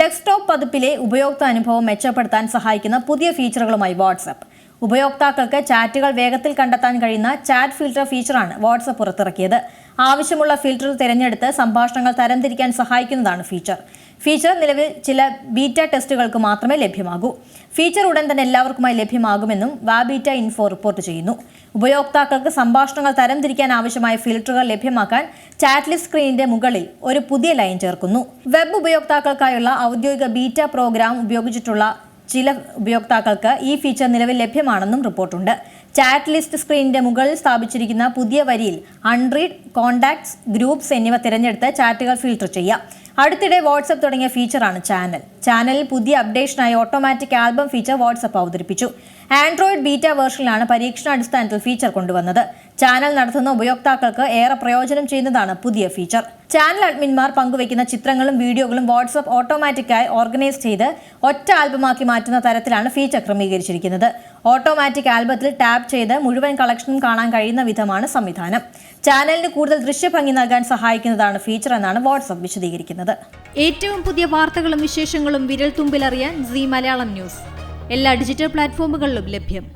Desktop പതിപ്പിലെ ഉപയോക്തൃ അനുഭവം മെച്ചപ്പെടുത്താൻ സഹായിക്കുന്ന പുതിയ ഫീച്ചറുകളുമായി വാട്സപ്പ് ഉപയോക്താക്കൾക്ക് ചാറ്റുകൾ വേഗത്തിൽ കണ്ടെത്താൻ കഴിയുന്ന ചാറ്റ് ഫിൽട്ടർ ഫീച്ചറാണ് വാട്സപ്പ് പുറത്തിറക്കിയത്. ആവശ്യമുള്ള ഫിൽട്ടർ തിരഞ്ഞെടുത്ത് സംഭാഷണങ്ങൾ തരംതിരിക്കാൻ സഹായിക്കുന്നതാണ് ഫീച്ചർ. ഫീച്ചർ നിലവിൽ ചില ബീറ്റ ടെസ്റ്റുകൾക്ക് മാത്രമേ ലഭ്യമാകൂ. ഫീച്ചർ ഉടൻ തന്നെ എല്ലാവർക്കുമായി ലഭ്യമാകുമെന്നും വാബീറ്റ ഇൻഫോ റിപ്പോർട്ട് ചെയ്യുന്നു. ഉപയോക്താക്കൾക്ക് സംഭാഷണങ്ങൾ തരംതിരിക്കാൻ ആവശ്യമായ ഫിൽട്ടറുകൾ ലഭ്യമാക്കാൻ ചാറ്റ് ലിസ്റ്റ് സ്ക്രീനിന്റെ മുകളിൽ ഒരു പുതിയ ലൈൻ ചേർക്കുന്നു. വെബ് ഉപയോക്താക്കൾക്കായുള്ള ഔദ്യോഗിക ബീറ്റ പ്രോഗ്രാം ഉപയോഗിച്ചിട്ടുള്ള ചില ഉപയോക്താക്കൾക്ക് ഈ ഫീച്ചർ നിലവിൽ ലഭ്യമാണെന്നും റിപ്പോർട്ടുണ്ട്. ചാറ്റ് ലിസ്റ്റ് സ്ക്രീനിന്റെ മുകളിൽ സ്ഥാപിച്ചിരിക്കുന്ന പുതിയ വരിയിൽ അൺറീഡ് കോൺടാക്ട്സ് ഗ്രൂപ്പ്സ് എന്നിവ തിരഞ്ഞെടുത്ത് ചാറ്റുകൾ ഫിൽട്ടർ ചെയ്യാം. അടുത്തിടെ വാട്സപ്പ് തുടങ്ങിയ ഫീച്ചറാണ് ചാനൽ ചാനലിൽ പുതിയ അപ്ഡേഷനായി ഓട്ടോമാറ്റിക് ആൽബം ഫീച്ചർ വാട്സപ്പ് അവതരിപ്പിച്ചു. ആൻഡ്രോയിഡ് ബീറ്റ വേർഷനിലാണ് പരീക്ഷണാടിസ്ഥാനത്തിൽ ഫീച്ചർ കൊണ്ടുവന്നത്. ചാനൽ നടത്തുന്ന ഉപയോക്താക്കൾക്ക് ഏറെ പ്രയോജനം ചെയ്യുന്നതാണ് പുതിയ ഫീച്ചർ. ചാനൽ അഡ്മിന്മാർ പങ്കുവയ്ക്കുന്ന ചിത്രങ്ങളും വീഡിയോകളും വാട്സപ്പ് ഓട്ടോമാറ്റിക്കായി ഓർഗനൈസ് ചെയ്ത് ഒറ്റ ആൽബമാക്കി മാറ്റുന്ന തരത്തിലാണ് ഫീച്ചർ ക്രമീകരിച്ചിരിക്കുന്നത്. ഓട്ടോമാറ്റിക് ആൽബത്തിൽ ടാപ്പ് ചെയ്ത് മുഴുവൻ കളക്ഷനും കാണാൻ കഴിയുന്ന വിധമാണ് സംവിധാനം. ചാനലിന് കൂടുതൽ ദൃശ്യഭംഗി നൽകാൻ സഹായിക്കുന്നതാണ് ഫീച്ചർ എന്നാണ് വാട്സപ്പ് വിശദീകരിക്കുന്നത്. ഏറ്റവും പുതിയ വാർത്തകളും വിശേഷങ്ങളും വിരൽ തുമ്പിലറിയാൻ സി മലയാളം ന്യൂസ്. എല്ലാ ഡിജിറ്റൽ പ്ലാറ്റ്ഫോമുകളിലും ലഭ്യം.